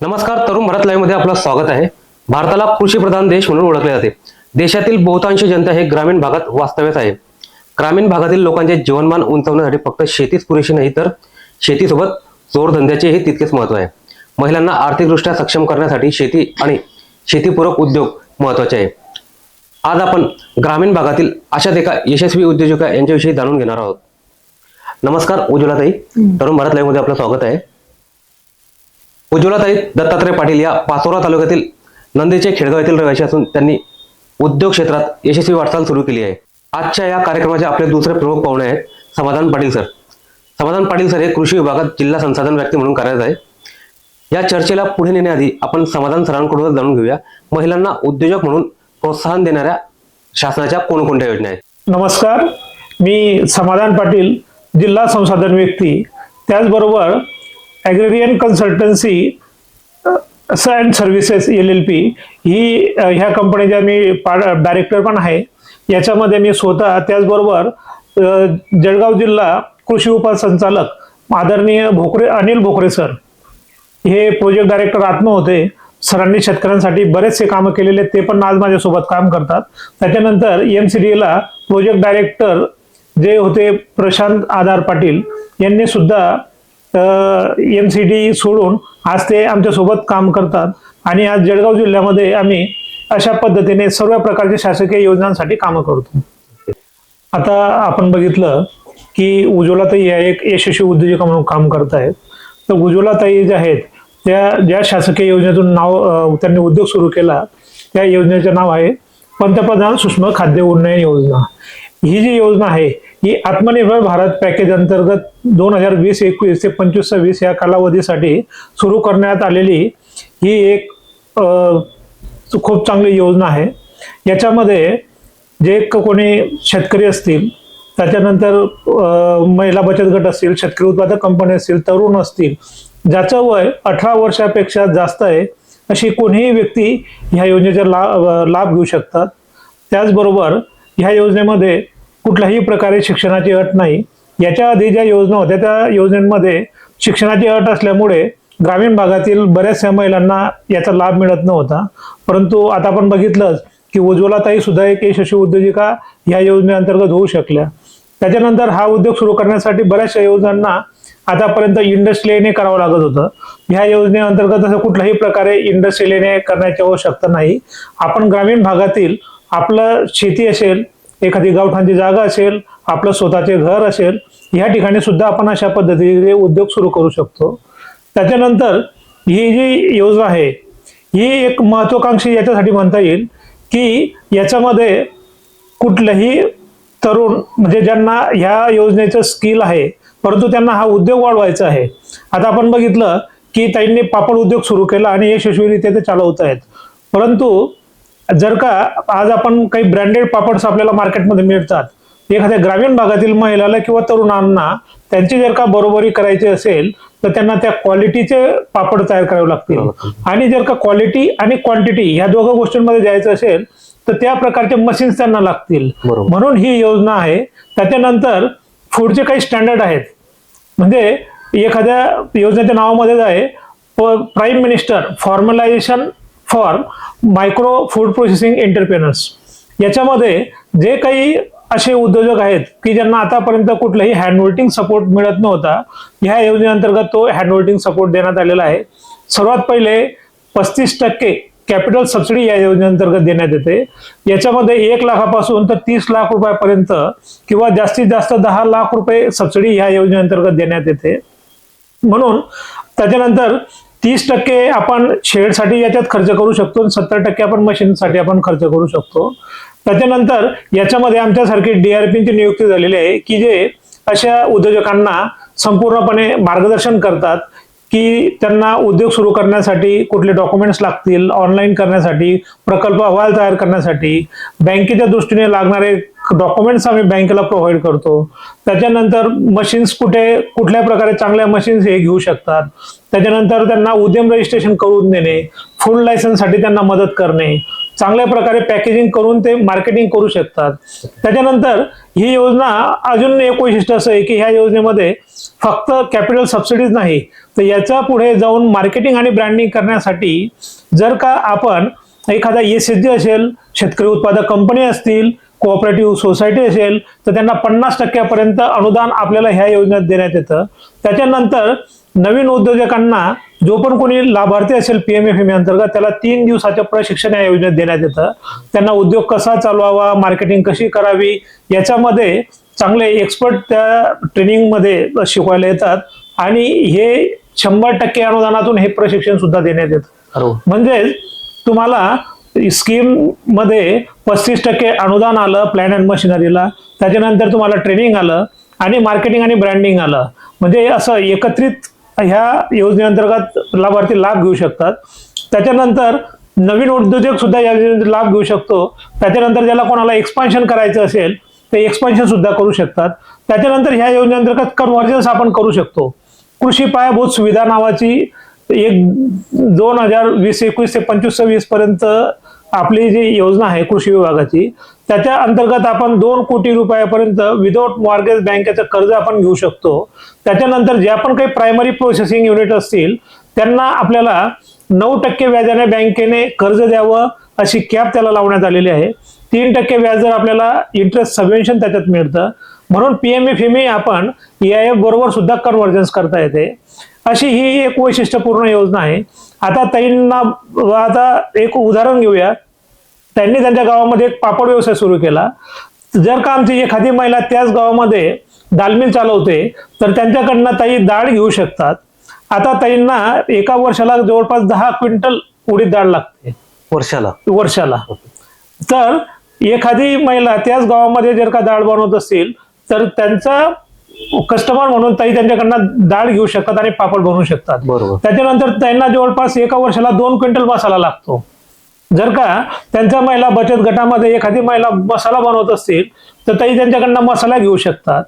नमस्कार तरुण भारत लाईव्हमध्ये आपलं स्वागत आहे. भारताला कृषी प्रधान देश म्हणून ओळखले जाते. देशातील बहुतांश जनता हे ग्रामीण भागात वास्तव्यास आहे. ग्रामीण भागातील लोकांचे जीवनमान उंचावण्यासाठी फक्त शेतीच पुरेशी नाही तर शेतीसोबत जोडधंद्याचेही तितकेच महत्त्व आहे. महिलांना आर्थिकदृष्ट्या सक्षम करण्यासाठी शेती आणि शेतीपूरक उद्योग महत्त्वाचे आहे. आज आपण ग्रामीण भागातील अशाच एका यशस्वी उद्योजका यांच्याविषयी जाणून घेणार आहोत. नमस्कार उज्ज्वलाताई. तरुण भारत लाईव्हमध्ये आपलं स्वागत आहे. उज्ज्वलाताई दत्तात्रय पाटील या पाचोरा तालुक्यातील नंदीचे खेडगाव येथील रहिवासी असून त्यांनी उद्योग क्षेत्रात यशस्वी वाटचाल सुरू केली आहे. आजच्या या कार्यक्रमाचे आपले दुसरे प्रमुख पाहुणे आहेत समाधान पाटील सर. समाधान पाटील सर हे कृषी विभागात जिल्हा संसाधन व्यक्ती म्हणून कार्यरत आहे या चर्चेला पुढे नेण्याआधी आपण समाधान सरांकडून जाणून घेऊया. महिलांना उद्योजक म्हणून प्रोत्साहन देणाऱ्या शासनाच्या कोणकोणत्या योजना आहेत? नमस्कार. मी समाधान पाटील जिल्हा संसाधन व्यक्ती. त्याचबरोबर agrarian consultancy and services L L P he uh, ह्या कंपनीच्या मी पा डायरेक्टर uh, पण आहे. याच्यामध्ये मी स्वतः त्याचबरोबर uh, जळगाव जिल्हा कृषी उपसंचालक आदरणीय भोकरे अनिल भोकरे सर. हे प्रोजेक्ट डायरेक्टर आत्म होते. सरांनी शेतकऱ्यांसाठी बरेचसे कामं केलेले ते पण आज माझ्यासोबत काम करतात. त्याच्यानंतर M C D project director जे होते प्रशांत आधार पाटील यांनी सुद्धा एम सी टी सोडून आज ते आमच्यासोबत काम करतात. आणि आज जळगाव जिल्ह्यामध्ये आम्ही अशा पद्धतीने सर्व प्रकारच्या शासकीय योजनांसाठी कामं करतो. आता आपण बघितलं की उज्ज्वलाताई या एक यशस्वी उद्योजक म्हणून काम करत आहेत. तर उज्ज्वलाताई ज्या आहेत त्या ज्या शासकीय योजनेतून नाव त्यांनी उद्योग सुरू केला त्या योजनेचं नाव आहे पंतप्रधान सूक्ष्म खाद्य उन्नयन योजना. ही जी योजना आहे ही आत्मनिर्भर भारत पॅकेज अंतर्गत दोन हजार वीस एकवीस ते पंचवीस सव्वीस या कालावधीसाठी सुरू करण्यात आलेली ही एक खूप चांगली योजना आहे. याच्यामध्ये जे कोणी शेतकरी असतील त्याच्यानंतर महिला बचत गट असतील शेतकरी उत्पादक कंपनी असतील तरुण असतील ज्याचं वय अठरा वर्षापेक्षा जास्त आहे अशी कोणीही व्यक्ती ह्या योजनेचा ला लाभ घेऊ शकतात. त्याचबरोबर ह्या योजनेमध्ये कुठल्याही प्रकारे शिक्षणाची अट नाही. याच्या आधी ज्या योजना होत्या त्या योजनेमध्ये शिक्षणाची अट असल्यामुळे ग्रामीण भागातील बऱ्याचशा महिलांना याचा लाभ मिळत नव्हता. परंतु आता आपण बघितलंच की उज्ज्वलाताई सुद्धा एक यशस्वी उद्योजिका ह्या योजनेअंतर्गत होऊ शकल्या. त्याच्यानंतर हा उद्योग सुरू करण्यासाठी बऱ्याचशा योजनांना आतापर्यंत इंडस्ट्रीने करावं लागत होतं. ह्या योजनेअंतर्गत असं कुठल्याही प्रकारे इंडस्ट्रीने करण्याची आवश्यकता नाही. आपण ग्रामीण भागातील आपलं शेती असेल एखादी गावठांची जागा असेल आपलं स्वतःचे घर असेल ह्या ठिकाणी सुद्धा आपण अशा पद्धतीने उद्योग सुरू करू शकतो. त्याच्यानंतर ही जी योजना आहे ही एक महत्वाकांक्षी याच्यासाठी म्हणता येईल की याच्यामध्ये कुठलंही तरुण म्हणजे ज्यांना ह्या योजनेचं स्किल आहे परंतु त्यांना हा उद्योग वाढवायचा आहे. आता आपण बघितलं की त्यांनी पापड उद्योग सुरू केला आणि यशस्वीरित्या ते चालवत आहेत परंतु जर का आज आपण काही ब्रँडेड पापड्स आपल्याला मार्केटमध्ये मिळतात एखाद्या ग्रामीण भागातील महिलाला किंवा तरुणांना त्यांची जर का बरोबरी करायची असेल तर त्यांना त्या क्वालिटीचे पापड तयार करावे लागतील. आणि जर का क्वालिटी आणि क्वांटिटी ह्या दोघं गोष्टींमध्ये जायचं असेल तर त्या प्रकारचे मशीन्स त्यांना लागतील. म्हणून ही योजना आहे. त्याच्यानंतर फूडचे काही स्टँडर्ड आहेत. म्हणजे एखाद्या योजनेच्या नावामध्येच आहे prime minister formalisation for micro food processing entrepreneurs. याच्यामध्ये जे काही असे उद्योजक आहेत की ज्यांना आतापर्यंत कुठलाही हँडहोल्डिंग सपोर्ट मिळत नव्हता ह्या योजनेअंतर्गत तो हँडहोल्डिंग सपोर्ट देण्यात आलेला आहे. सर्वात पहिले पस्तीस टक्के कॅपिटल सबसिडी या योजनेअंतर्गत देण्यात येते. याच्यामध्ये एक लाखापासून तर तीस लाख रुपयापर्यंत किंवा जास्तीत जास्त दहा लाख रुपये सबसिडी ह्या योजनेअंतर्गत देण्यात येते. म्हणून त्याच्यानंतर तीस टक्के आपण शेडसाठी याच्यात खर्च करू शकतो आणि सत्तर टक्के आपण मशीनसाठी आपण खर्च करू शकतो. त्याच्यानंतर याच्यामध्ये आमच्यासारखी डीआरपीची नियुक्ती झालेली आहे की जे अशा उद्योजकांना संपूर्णपणे मार्गदर्शन करतात की त्यांना उद्योग सुरू करण्यासाठी कुठले डॉक्युमेंट्स लागतील ऑनलाईन करण्यासाठी प्रकल्प अहवाल तयार करण्यासाठी बँकेच्या दृष्टीने लागणारे डॉक्युमेंट्स आम्ही बँकेला प्रोव्हाइड करतो. त्याच्यानंतर मशीन्स कुठे कुठल्या प्रकारे चांगल्या मशीन्स हे घेऊ शकतात. त्याच्यानंतर त्यांना उद्यम रजिस्ट्रेशन करून देणे फूड लायसन्ससाठी त्यांना मदत करणे चांगल्या प्रकारे पॅकेजिंग करून ते मार्केटिंग करू शकतात. त्याच्यानंतर ही योजना अजून एक वैशिष्ट्य असं आहे की ह्या योजनेमध्ये फक्त कॅपिटल सबसिडीज नाही तर याच्यापुढे जाऊन मार्केटिंग आणि ब्रँडिंग करण्यासाठी जर का आपण एखादा एस एच जी असेल शेतकरी उत्पादक कंपनी असतील कोऑपरेटिव्ह सोसायटी असेल तर त्यांना पन्नास टक्क्यापर्यंत अनुदान आपल्याला ह्या योजनेत देण्यात येतं. त्याच्यानंतर नवीन उद्योजकांना जो पण कोणी लाभार्थी असेल पी एम एफ एम अंतर्गत त्याला तीन दिवसाचं प्रशिक्षण या योजनेत देण्यात येतं. त्यांना उद्योग कसा चालवावा मार्केटिंग कशी करावी याच्यामध्ये चांगले एक्सपर्ट त्या ट्रेनिंगमध्ये शिकवायला येतात. आणि हे शंभर टक्के अनुदानातून हे प्रशिक्षण सुद्धा देण्यात येतं. म्हणजेच तुम्हाला स्कीममध्ये पस्तीस टक्के अनुदान आलं प्लॅन अँड मशिनरीला त्याच्यानंतर तुम्हाला ट्रेनिंग आलं आणि मार्केटिंग आणि ब्रँडिंग आलं. म्हणजे असं एकत्रित ह्या योजनेअंतर्गत लाभार्थी लाभ घेऊ शकतात. त्याच्यानंतर नवीन उद्योजक सुद्धा या योजनेत लाभ घेऊ शकतो. त्याच्यानंतर ज्याला कोणाला एक्सपान्शन करायचं असेल ते एक्सपान्शन सुद्धा करू शकतात. त्याच्यानंतर ह्या योजनेअंतर्गत कन्व्हर्जन्स आपण करू शकतो. कृषी पायाभूत सुविधा नावाची एक दोन हजार वीस एकवीस ते पंचवीस सव्वीस पर्यंत आपली जी योजना आहे कृषी विभागाची त्याच्या अंतर्गत आपण दोन कोटी रुपयापर्यंत विदाउट मॉर्गेज बँकेचं कर्ज आपण घेऊ शकतो. त्याच्यानंतर जे आपण काही प्रायमरी प्रोसेसिंग युनिट असतील त्यांना आपल्याला नऊ टक्के व्याजाने बँकेने कर्ज द्यावं अशी कॅप त्याला लावण्यात आलेली आहे. तीन टक्के व्याज दर आपल्याला इंटरेस्ट सबवेन्शन त्याच्यात मिळतं म्हणून पीएमए एम आपण ई आय एफ बरोबर सुद्धा कन्व्हर्जन्स करता येते. अशी ही एक वैशिष्ट्यपूर्ण योजना आहे. आता ताईंना आता एक उदाहरण घेऊया. त्यांनी त्यांच्या गावामध्ये एक पापड व्यवसाय सुरू केला. जर का आमची एखादी महिला त्याच गावामध्ये दालमिल चालवते तर त्यांच्याकडनं ताई डाळ घेऊ शकतात. आता ताईंना एका वर्षाला जवळपास दहा क्विंटल उडीद डाळ लागते. वर्षाला? वर्षाला. तर एखादी महिला त्याच गावामध्ये जर का डाळ बनवत असतील तर त्यांचा कस्टमर म्हणून ताई त्यांच्याकडनं डाळ घेऊ शकतात आणि पापड बनवू शकतात. बरोबर. त्याच्यानंतर त्यांना जवळपास एका वर्षाला दोन क्विंटल मसाला लागतो. जर का त्यांच्या महिला बचत गटामध्ये एखादी महिला मसाला बनवत असतील तर ताई त्यांच्याकडनं मसाला घेऊ शकतात.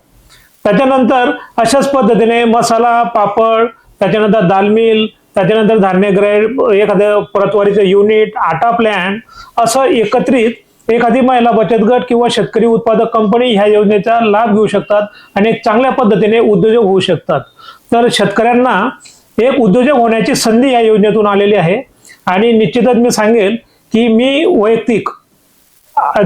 त्याच्यानंतर अशाच पद्धतीने मसाला पापड त्याच्यानंतर दालमिल त्याच्यानंतर धान्य ग्रेड एखादं प्रतवारीचं युनिट आटा प्लॅन असं एकत्रित एखादी महिला बचत गट किंवा शेतकरी उत्पादक कंपनी ह्या योजनेचा लाभ घेऊ शकतात आणि चांगल्या पद्धतीने उद्योजक होऊ शकतात. तर शेतकऱ्यांना एक उद्योजक होण्याची संधी या योजनेतून आलेली आहे. आणि निश्चितच मी सांगेल की मी वैयक्तिक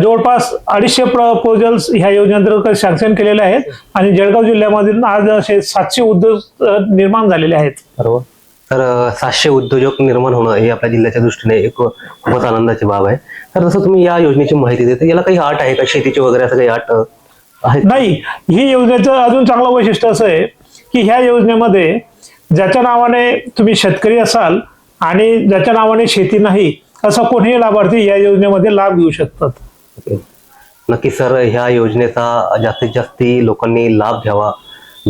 जवळपास अडीचशे प्रपोजल्स ह्या योजनेअंतर्गत सँक्शन केलेले आहेत. आणि जळगाव जिल्ह्यामधून आज असे सातशे उद्योग निर्माण झालेले आहेत. बरोबर. तर सातशे उद्योजक निर्माण होणं हे आपल्या जिल्ह्याच्या दृष्टीने एक खूपच आनंदाची बाब आहे. तर जसं तुम्ही या योजनेची माहिती देता याला काही अट आहे का शेतीची वगैरे असं काही अट आहे? नाही ही योजनेचं अजून चांगलं वैशिष्ट्य असं आहे की ह्या योजनेमध्ये ज्याच्या नावाने तुम्ही शेतकरी असाल आणि ज्याच्या नावाने शेती नाही असा कोणीही लाभार्थी या योजनेमध्ये लाभ घेऊ शकतात. नक्की सर ह्या योजनेचा जास्तीत जास्त लोकांनी लाभ घ्यावा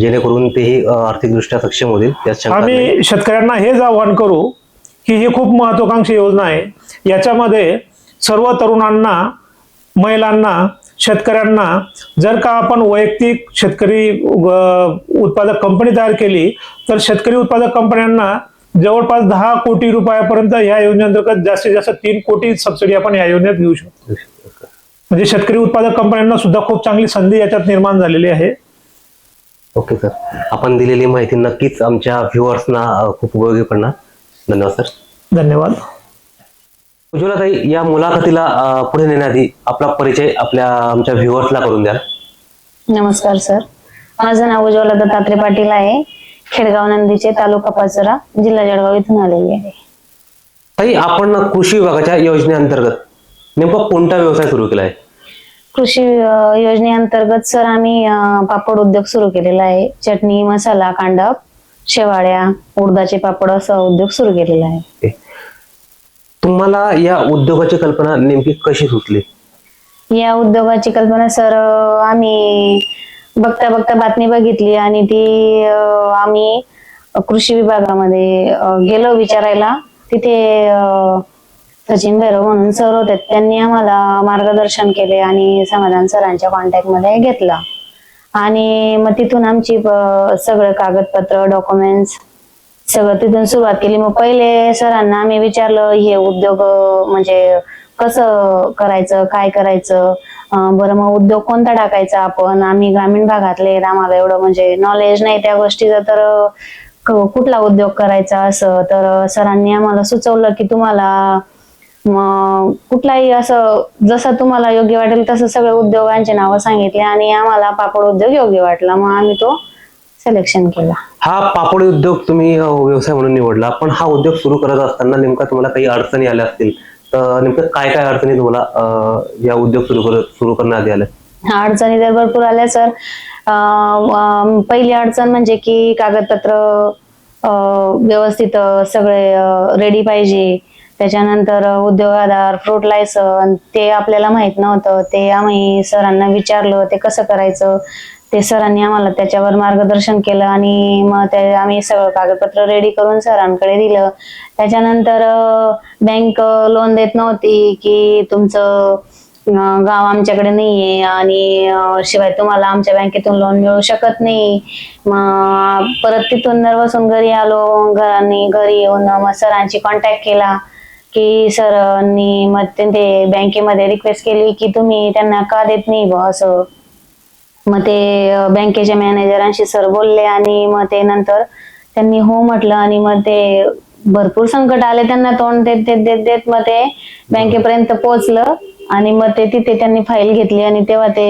जेणेकरून तेही आर्थिकदृष्ट्या सक्षम होतील. आम्ही शेतकऱ्यांना हेच आवाहन करू की ही खूप महत्वाकांक्षी योजना आहे याच्यामध्ये सर्व तरुणांना महिलांना शेतकऱ्यांना जर का आपण वैयक्तिक शेतकरी उत्पादक कंपनी तयार केली तर शेतकरी उत्पादक कंपन्यांना जवळपास दहा कोटी रुपयापर्यंत या योजनेअंतर्गत जास्तीत जास्त तीन कोटी सबसिडी आपण या योजनेत घेऊ शकतो. म्हणजे शेतकरी उत्पादक कंपन्यांना सुद्धा खूप चांगली संधी याच्यात निर्माण झालेली आहे. Okay sir. आपण दिलेली माहिती नक्कीच आमच्या व्ह्युअर्सना खूप उपयोगी पडणार. धन्यवाद सर. धन्यवाद. उज्ज्वलाताई या मुलाखतीला पुढे नेण्याआधी आपला परिचय आपल्या आमच्या व्ह्युअर्सला करून द्या नमस्कार सर. माझं नाव उज्ज्वला दत्तात्रय पाटील आहे. खेडगाव नंदीचे तालुका पाचोरा जिल्हा जळगाव इथून आलेली आहे. ताई आपण कृषी विभागाच्या योजनेअंतर्गत नेमका कोणता व्यवसाय सुरू केला आहे कृषी योजनेअंतर्गत सर आम्ही पापड उद्योग सुरू केलेला आहे. चटणी मसाला कांडप शेवाळ्या उडदाचे पापड असा उद्योग सुरू केलेला आहे. तुम्हाला या उद्योगाची कल्पना नेमकी कशी सुचली या उद्योगाची कल्पना सर आम्ही बघता बघता बातमी बघितली आणि ती अं, आम्ही कृषी विभागामध्ये अं, गेलो विचारायला. तिथे अं, सचिन भैरव म्हणून सर होते. त्यांनी आम्हाला मार्गदर्शन केले आणि समाधान सरांच्या कॉन्टॅक्टमध्ये घेतला. आणि मग तिथून आमची अं, सगळं कागदपत्र डॉक्युमेंट्स सगळं तिथून सुरुवात केली. मग पहिले सरांना आम्ही विचारलं हे उद्योग म्हणजे कसं करायचं काय करायचं? बरं मग उद्योग कोणता टाकायचा आपण? आम्ही ग्रामीण भागातले आम्हाला एवढं म्हणजे नॉलेज नाही त्या गोष्टीचं. तर कुठला उद्योग करायचा असं? तर सरांनी आम्हाला सुचवलं की तुम्हाला मग कुठलाही असं जसं तुम्हाला योग्य वाटेल तसं सगळे उद्योगांचे नावं सांगितले आणि आम्हाला पापड उद्योग योग्य वाटला. मग आम्ही तो सिलेक्शन केला. हा पापड उद्योग तुम्ही व्यवसाय म्हणून निवडला पण हा उद्योग सुरू करत असताना नेमका तुम्हाला काही अडचणी आल्या असतील? तर नेमकं काय काय अडचणी तुम्हाला या उद्योग सुरू कर सुरू करण्याआधी आल्या? अडचणी तर भरपूर आल्या सर पहिली अडचण म्हणजे की कागदपत्र व्यवस्थित सगळे रेडी पाहिजे. त्याच्यानंतर उद्योग आधार फ्रूट लायसन ते आपल्याला माहीत नव्हतं. ते आम्ही सरांना विचारलं ते कसं करायचं? ते सरांनी आम्हाला त्याच्यावर मार्गदर्शन केलं आणि मग ते आम्ही सगळं कागदपत्र रेडी करून सरांकडे दिलं. त्याच्यानंतर बँक लोन देत नव्हती की तुमचं गाव आमच्याकडे नाहीये आणि शिवाय तुम्हाला आमच्या बँकेतून लोन मिळू शकत नाही. मग परत तिथून नर्वसून घरी आलो. घरांनी घरी येऊन मग सरांची कॉन्टॅक्ट केला की सरांनी मग ते बँकेमध्ये रिक्वेस्ट केली की तुम्ही त्यांना का देत नाही बुवा असं. मग ते बँकेच्या मॅनेजरांशी सर बोलले आणि मग ते नंतर त्यांनी हो म्हटलं आणि मग ते भरपूर संकट आले त्यांना तोंड देत देत देत देत मग ते बँकेपर्यंत पोहोचलं आणि मग ते तिथे त्यांनी फाईल घेतली आणि तेव्हा ते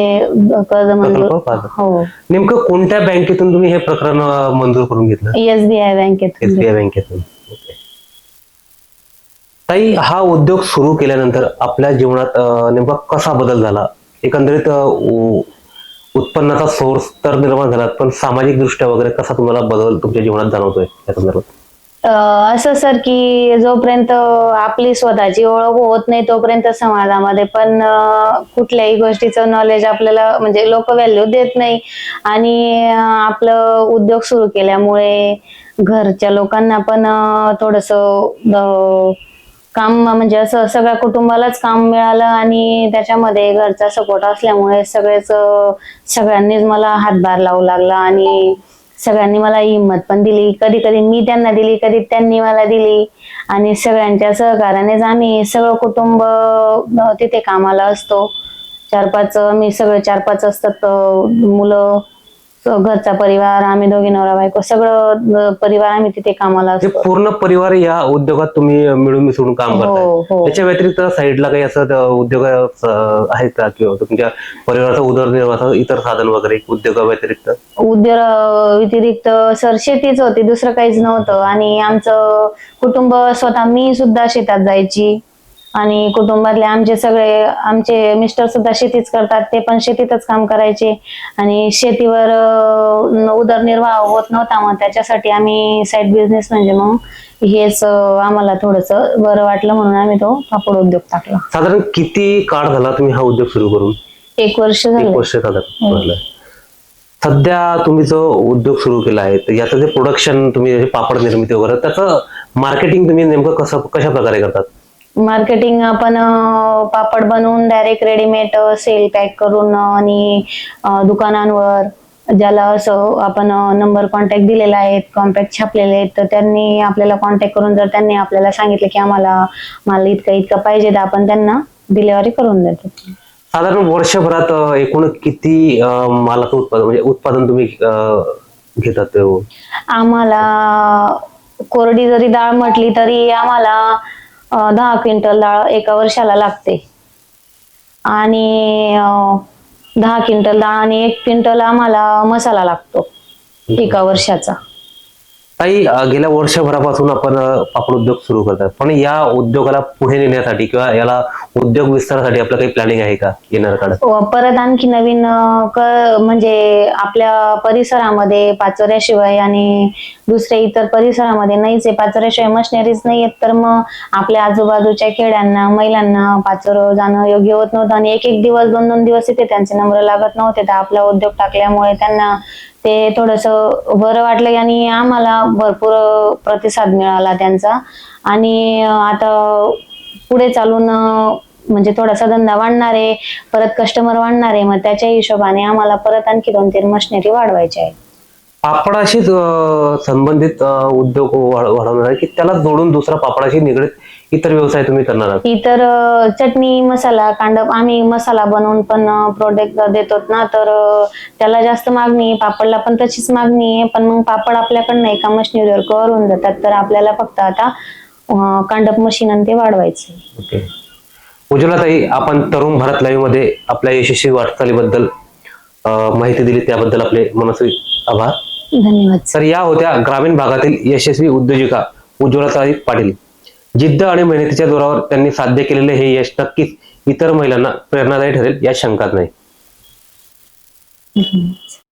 कर्ज मंजूर. हो. नेमकं कोणत्या बँकेतून तुम्ही हे प्रकरण मंजूर करून घेतलं? एसबीआय बँकेत एसबीआय बँकेतून. ताई हा उद्योग सुरू केल्यानंतर आपल्या जीवनात नेमका कसा बदल झाला? एकंदरीत उत्पन्नाचा सोर्स तर निर्माण झाला पण सामाजिक दृष्ट्या वगैरे कसा तुम्हाला बदल तुमच्या जीवनात जाणवतोय या संदर्भात? असं सर की जोपर्यंत आपली स्वतःची ओळख होत नाही तोपर्यंत समाजामध्ये पण कुठल्याही गोष्टीचं नॉलेज आपल्याला म्हणजे लोक व्हॅल्यू देत नाही. आणि आपलं उद्योग सुरू केल्यामुळे घरच्या लोकांना पण थोडस काम म्हणजे असं सगळ्या कुटुंबालाच काम मिळालं आणि त्याच्यामध्ये घरचा सपोर्ट असल्यामुळे सगळेच सगळ्यांनीच मला हातभार लावू लागला आणि सगळ्यांनी मला हिंमत पण दिली. कधी कधी मी त्यांना दिली कधी त्यांनी मला दिली आणि सगळ्यांच्या सहकार्यानेच आम्ही सगळं कुटुंब तिथे कामाला असतो. चार पाच मी सगळे चार पाच असतात मुलं घरचा परिवार आम्ही दोघी नवरा बायको सगळं परिवार आम्ही तिथे कामाला म्हणजे असतो. पूर्ण परिवार या उद्योगात तुम्ही मिळून मिसळून काम हो, करताय. हो. त्याच्या व्यतिरिक्त साईडला काही असं उद्योग आहेत का? किंवा तुमच्या परिवाराचा उदरनिर्वाह इतर साधन वगैरे उद्योगा व्यतिरिक्त उद्योग व्यतिरिक्त सर शेतीच होती दुसरं काहीच नव्हतं. आणि आमचं कुटुंब स्वतः मी सुद्धा शेतात जायची. आणि कुटुंबातले आमचे सगळे आमचे मिस्टर सुद्धा शेतीच करतात ते पण शेतीतच काम करायचे. आणि शेतीवर उदरनिर्वाह होत नव्हता मग त्याच्यासाठी आम्ही साईड बिझनेस म्हणजे मग हेच आम्हाला थोडस बरं वाटलं म्हणून आम्ही तो पापड उद्योग टाकला. साधारण किती काळ झाला तुम्ही हा उद्योग सुरू करून? एक वर्ष एक झालं वर्ष साधारण झालंय. सध्या तुम्ही जो उद्योग सुरू केला आहे तर याचं जे प्रोडक्शन तुम्ही पापड निर्मिती वगैरे त्याचं मार्केटिंग तुम्ही नेमकं कसं कशा प्रकारे करतात? मार्केटिंग आपण पापड बनवून डायरेक्ट रेडीमेड सेल पॅक करून आणि दुकानांवर ज्याला असं आपण नंबर कॉन्टॅक्ट दिलेला आहे कॉन्टॅक्ट छापलेले आहेत तर त्यांनी आपल्याला कॉन्टॅक्ट करून जर त्यांनी आपल्याला सांगितलं की आम्हाला माल इतकं इतकं पाहिजे तर आपण त्यांना डिलिव्हरी करून देतो. साधारण वर्षभरात एकूण किती मालाचं उत्पादन म्हणजे उत्पादन तुम्ही घेतात? आम्हाला कोरडी जरी डाळ म्हटली तरी आम्हाला दहा क्विंटल डाळ एका वर्षाला लागते. आणि दहा क्विंटल डाळ आणि एक क्विंटल आम्हाला मसाला लागतो एका वर्षाचा. ताई गेल्या वर्षभरापासून आपण पापड उद्योग सुरू करतात. पण या उद्योगाला पुढे नेण्यासाठी किंवा याला उद्योग विस्तारासाठी आपलं काही प्लॅनिंग आहे का येणार काळात? व परत आणखी नवीन क म्हणजे आपल्या परिसरामध्ये पाचोऱ्याशिवाय आणि दुसऱ्या इतर परिसरामध्ये नाहीच आहे. पाचोऱ्याशिवाय मशिनरीज नाही आहेत तर मग आपल्या आजूबाजूच्या खेड्यांना महिलांना पाचोर जाणं योग्य होत नव्हतं आणि एक एक दिवस दोन दोन दिवस तिथे त्यांचे नंबर लागत नव्हते. तर आपला उद्योग टाकल्यामुळे त्यांना ते थोडस बरं वाटलं आणि आम्हाला भरपूर प्रतिसाद मिळाला त्यांचा. आणि अं, आता पुढे चालून म्हणजे थोडासा धंदा वाढणार आहे परत कस्टमर वाढणार आहे मग त्याच्या हिशोबाने आम्हाला परत आणखी दोन तीन मशिनरी वाढवायच्या आहे पापडाशीच अं, संबंधित उद्योग वाढ- वाढवणार की त्याला जोडून दुसरा पापडाशी निगडीत इतर व्यवसाय तुम्ही करणार आहात इतर चटणी मसाला कांडप आम्ही मसाला बनवून पण प्रोडक्ट देतो ना तर त्याला जास्त मागणी आहे. पापडला पण तशीच मागणी आहे पण मग पापड आपल्याकडनं एका मशिनीवर कव्हर होऊन जातात तर आपल्याला फक्त आता कांडप मशीन आणि ते वाढवायचं. ओके. उज्ज्वलाताई आपण तरुण भारत लाईव्हमध्ये आपल्या यशस्वी वाटचालीबद्दल अं, माहिती दिली त्याबद्दल आपले मनस्वी आभार. धन्यवाद. तर या होत्या ग्रामीण भागातील यशस्वी उद्योजिका उज्ज्वलाताई पाटील. जिद्द आणि मेहनतीच्या जोरावर त्यांनी साध्य केलेले हे यश नक्कीच इतर महिलांना प्रेरणादायी ठरेल या शंकात नाही. धन्यवाद.